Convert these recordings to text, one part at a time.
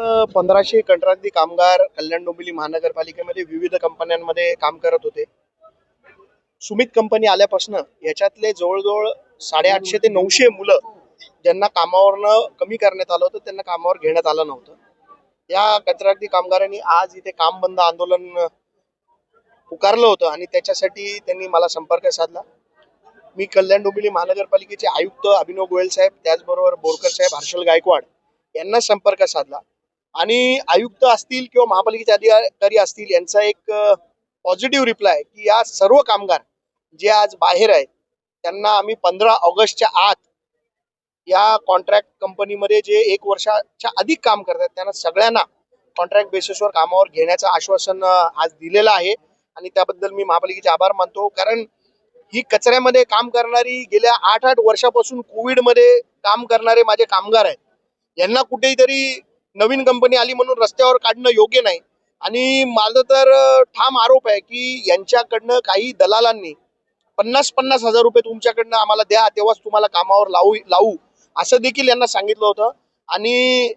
पंधराशे कंत्राटी कामगार कल्याण डोंबिवली महानगरपालिकेमध्ये विविध कंपन्यांमध्ये काम करत होते. सुमित कंपनी आल्यापासून याच्यातले जवळजवळ साडेआठशे ते नऊशे मुलं ज्यांना कामावरनं कमी करण्यात आलं होतं त्यांना कामावर घेण्यात आलं नव्हतं. या कंत्राटी कामगारांनी आज इथे काम बंद आंदोलन पुकारलं होतं आणि त्याच्यासाठी त्यांनी मला संपर्क साधला. मी कल्याण डोंबिवली महानगरपालिकेचे आयुक्त अभिनव गोयल साहेब त्याचबरोबर बोरकर साहेब हर्षल गायकवाड यांना संपर्क साधला. आणि आयुक्त असतील किंवा महापालिकेचे अधिकारी असतील यांचा एक पॉझिटिव्ह रिप्लाय की या सर्व कामगार जे आज बाहेर आहेत त्यांना आम्ही पंधरा ऑगस्टच्या आत या कॉन्ट्रॅक्ट कंपनीमध्ये जे एक वर्षाच्या अधिक काम करतात त्यांना सगळ्यांना कॉन्ट्रॅक्ट बेसिसवर कामावर घेण्याचं आश्वासन आज दिलेलं आहे. आणि त्याबद्दल मी महापालिकेचे आभार मानतो. कारण ही कचऱ्यामध्ये काम करणारी गेल्या आठ आठ वर्षापासून कोविडमध्ये काम करणारे माझे कामगार आहेत. यांना कुठेही तरी नवीन कंपनी आली म्हणून रस्त्यावर काढणं योग्य नाही. आणि माझं तर ठाम आरोप आहे की यांच्याकडनं काही दलालांनी पन्नास पन्नास हजार रुपये तुमच्याकडनं आम्हाला द्या तेव्हाच तुम्हाला कामावर लावू लावू. असं देखील यांना सांगितलं होतं. आणि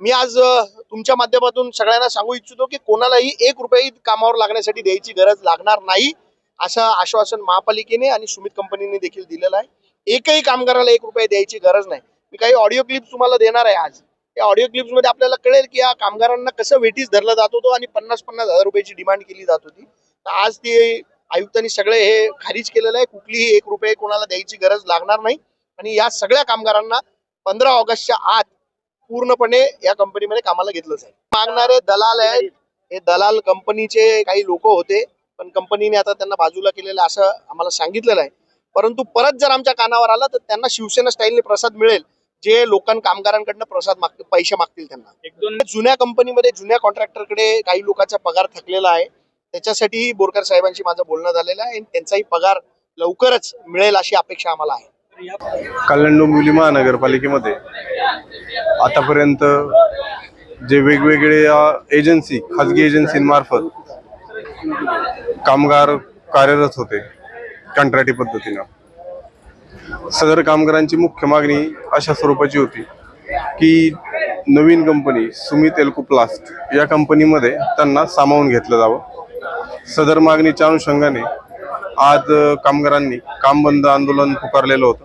मी आज तुमच्या माध्यमातून सगळ्यांना सांगू इच्छितो की कोणालाही एक रुपयाही कामावर लागण्यासाठी द्यायची गरज लागणार नाही असं आश्वासन महापालिकेने आणि सुमित कंपनीने देखील दिलेलं आहे. एकही कामगाराला एक रुपये द्यायची गरज नाही. मी काही ऑडिओ क्लिप तुम्हाला देणार आहे आज. त्या ऑडिओ क्लिप्समध्ये आपल्याला कळेल की या कामगारांना कसं वेटीस धरला जात होतो आणि पन्नास पन्नास हजार रुपयाची डिमांड केली जात होती. तर आज ते आयुक्तांनी सगळे हे खारिज केलेलं आहे. कुठलीही एक रुपये कोणाला द्यायची गरज लागणार नाही. आणि या सगळ्या कामगारांना पंधरा ऑगस्टच्या आत पूर्णपणे या कंपनीमध्ये कामाला घेतलं जाईल. मागणारे दलाल आहेत. हे दलाल कंपनीचे काही लोक होते. पण कंपनीने आता त्यांना बाजूला केलेलं असं आम्हाला सांगितलेलं आहे. परंतु परत जर आमच्या कानावर आलं तर त्यांना शिवसेना स्टाईलने प्रसाद मिळेल. जे लोकां कामगारांकडनं प्रसाद मागतील पैसे मागतील त्यांना. एक दोन जुन्या कंपनीमध्ये जुन्या कॉन्ट्रॅक्टरकडे काही लोकांचा पगार थकलेला आहे. त्याच्यासाठीही बोरकर साहेबांशी माझं बोलणं झालेलं आहे. आणि त्यांचाही पगार लवकरच मिळेल अशी अपेक्षा आम्हाला आहे. कल्याण डोंबिवली महानगरपालिकेमध्ये आतापर्यंत जे वेगवेगळे एजन्सी खाजगी एजन्सींमार्फत कामगार कार्यरत होते कंत्राटी पद्धतीनं. सदर कामगारांची मुख्य मागणी अशा स्वरूपाची होती की नवीन कंपनी सुमित एल्को प्लास्ट या कंपनीमध्ये त्यांना सामावून घेतलं जावं. सदर मागणीच्या अनुषंगाने आज कामगारांनी काम बंद आंदोलन पुकारलेलं होतं.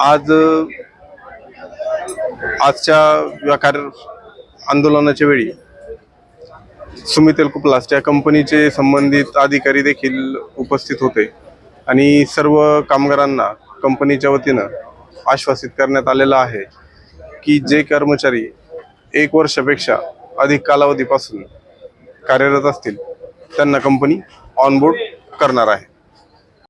आज आजच्या व्याकार आंदोलनाच्या वेळी सुमित एल्कोप्लास्ट या कंपनीचे संबंधित अधिकारी देखील उपस्थित होते आणि सर्व कामगारांना कंपनीच्या वतीनं आश्वासित करण्यात आलेलं आहे की जे कर्मचारी एक वर्षापेक्षा अधिक कालावधीपासून कार्यरत असतील त्यांना कंपनी ऑनबोर्ड करणार आहे.